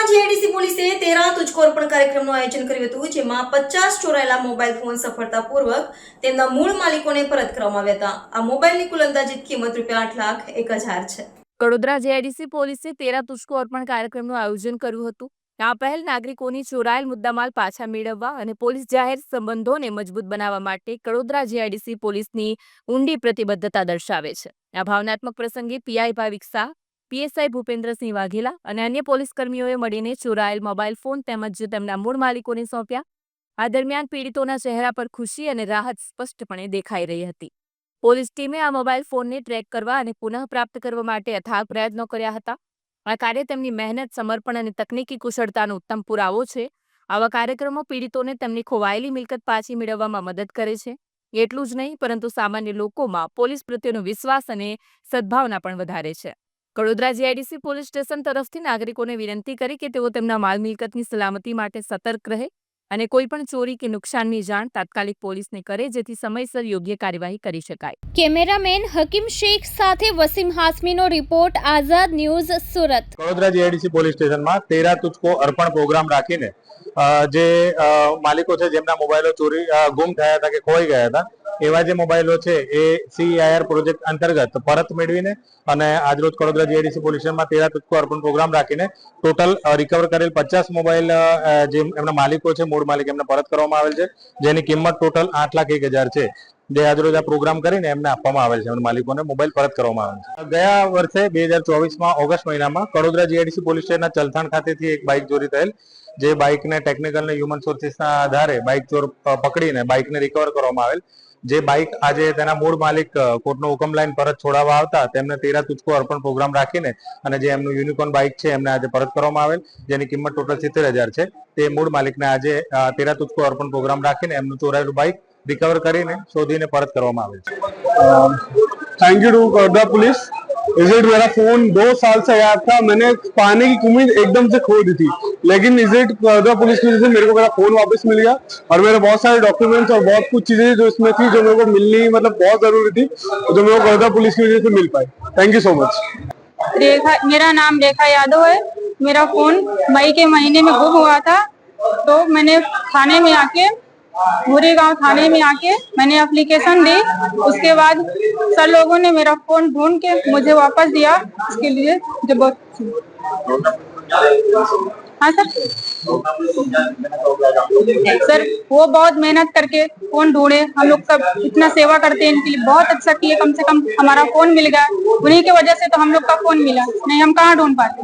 Kadodara GIDC પોલીસે તેરા તુજકો અર્પણ કાર્યક્રમનું આયોજન કર્યું હતું, જેમાં પચાસ ચોરાયેલા મોબાઈલ ફોન સફળતાપૂર્વક તેમના મૂળ માલિકોને પરત કરવામાં આવ્યા હતા. આ મોબાઈલની કુલ અંદાજિત કિંમત રૂપિયા આઠ લાખ એક હજાર છે. કડોદરા જીઆઈડીસી પોલીસે તેરા તુજકો અર્પણ કાર્યક્રમનું આયોજન કર્યું હતું. આ પહેલ નાગરિકોની ચોરાયેલ મુદ્દામાલ પાછા મેળવવા અને પોલીસ જાહેર સંબંધોને મજબૂત બનાવવા માટે કડોદરા જીઆઈડીસી પોલીસની ઊંડી પ્રતિબદ્ધતા દર્શાવે છે. આ ભાવનાત્મક પ્રસંગે પીઆઈ ભાવિક શાહ પીએસઆઈ ભૂપેન્દ્રસિંહ વાઘેલા અને અન્ય પોલીસ કર્મીઓએ મળીને ચોરાયેલ મોબાઈલ ફોન તેમજ તેમના મૂળ માલિકોને સોંપ્યા. આ દરમિયાન પીડિતોના ચહેરા પર ખુશી અને રાહત સ્પષ્ટપણે દેખાઈ રહી હતી. પોલીસ ટીમે આ મોબાઈલ ફોનને ટ્રેક કરવા અને પુનઃ પ્રાપ્ત કરવા માટે અથાગ પ્રયત્નો કર્યા હતા. આ કાર્ય તેમની મહેનત, સમર્પણ અને તકનીકી કુશળતાનો ઉત્તમ પુરાવો છે. આવા કાર્યક્રમો પીડિતોને તેમની ખોવાયેલી મિલકત પાછી મેળવવામાં મદદ કરે છે. એટલું જ નહીં, પરંતુ સામાન્ય લોકોમાં પોલીસ પ્રત્યેનો વિશ્વાસ અને સદભાવના પણ વધારે છે. કડોદરા જીઆઈડીસી પોલીસ સ્ટેશન તરફથી નાગરિકોને વિનંતી કરી કે તેઓ તેમના માલ મિલકતની સલામતી માટે સતર્ક રહે અને કોઈપણ ચોરી કે નુકસાનની જાણ તાત્કાલિક પોલીસને કરે જેથી સમયસર યોગ્ય કાર્યવાહી કરી શકાય. કેમેરામેન હકીમ શેખ સાથે Wasim હાસમીનો report Azad news Surat. Vadodara GIDC police સ્ટેશનમાં તેરા તુચકો અર્પણ પ્રોગ્રામ રાખીને જે માલિકો છે જેમના મોબાઈલો ચોરી ગુમ થયા હતા કે ખોઈ ગયા હતા એવા જે મોબાઈલો છે એ સીઆઈઆર પ્રોજેક્ટ અંતર્ગત પરત મેળવીને અને આજરોજ કડોદરા જીઆઈડીસી પોલીસ તેરા તુચકો અર્પણ પ્રોગ્રામ રાખીને ટોટલ રિકવર કરેલ પચાસ મોબાઈલ જે એમના માલિકો છે, મૂળ માલિક એમને પરત કરવામાં આવેલ છે, જેની કિંમત ટોટલ આઠ લાખ એક હજાર છે. જે આજરોજ આ પ્રોગ્રામ કરીને એમને આપવામાં આવેલ છે માલિકોને મોબાઈલ પરત કરવામાં આવે છે. ગયા વર્ષે બે હજાર ચોવીસમાં ઓગસ્ટ મહિનામાં કડોદરા જીઆઈડીસી પોલીસ સ્ટેશનના ચલથાણ ખાતેથી એક બાઇક ચોરી થયેલ, જે બાઇકને ટેકનિકલ ને હ્યુમન સોર્સિસના આધારે બાઇક ચોર પકડીને બાઇકને રિકવર કરવામાં આવેલ. જે બાઇક આજે તેના મૂળ માલિક કોર્ટનો હુકમ લાઈન પરત છોડાવવા આવતા, તેમને તેરા તુચકો અર્પણ પ્રોગ્રામ રાખીને અને જે એમનું યુનિકોર્ન બાઇક છે, એમને આજે પરત કરવામાં આવેલ, જેની કિંમત ટોટલ સિત્તેર હજાર છે. તે મૂળ માલિકને આજે તેરા તુચકો અર્પણ પ્રોગ્રામ રાખીને એમનું ચોરાયેલું બાઇક રિકવર કરીને શોધીને પરત કરવામાં આવેલ છે. થેન્ક યુ ટુ ગોડા પોલીસ. इजिट मेरा फ़ोन दो साल से गायब था, मैंने पाने की उम्मीद एकदम से खो दी थी। लेकिन इजिट पुलिस की वजह से मेरे को मेरा फ़ोन वापस मिल गया और मेरे बहुत सारे डॉक्यूमेंट्स और बहुत कुछ चीज़ें जो इसमें थी, जो मेरे को मिलनी मतलब बहुत ज़रूरी थी, जो मेरे को कड़ोदा पुलिस की वजह से मिल पाई। Thank you so much Rekha, मेरा नाम रेखा यादव है। मेरा फ़ोन मई के महीने में गुम हुआ था तो मैंने थाने में आके भूरे गाँव थाने में आके मैंने एप्लीकेशन दी। उसके बाद सर लोगों ने मेरा फ़ोन ढूंढ के मुझे वापस दिया। इसके लिए मुझे बहुत हाँ सर। सर, वो बहुत मेहनत करके फ़ोन ढूंढे। हम लोग सब इतना सेवा करते हैं। इनके लिए बहुत अच्छा किए कम से कम हमारा फ़ोन मिल गया। उन्हीं की वजह से तो हम लोग का फ़ोन मिला। नहीं, हम कहाँ ढूंढ पाते?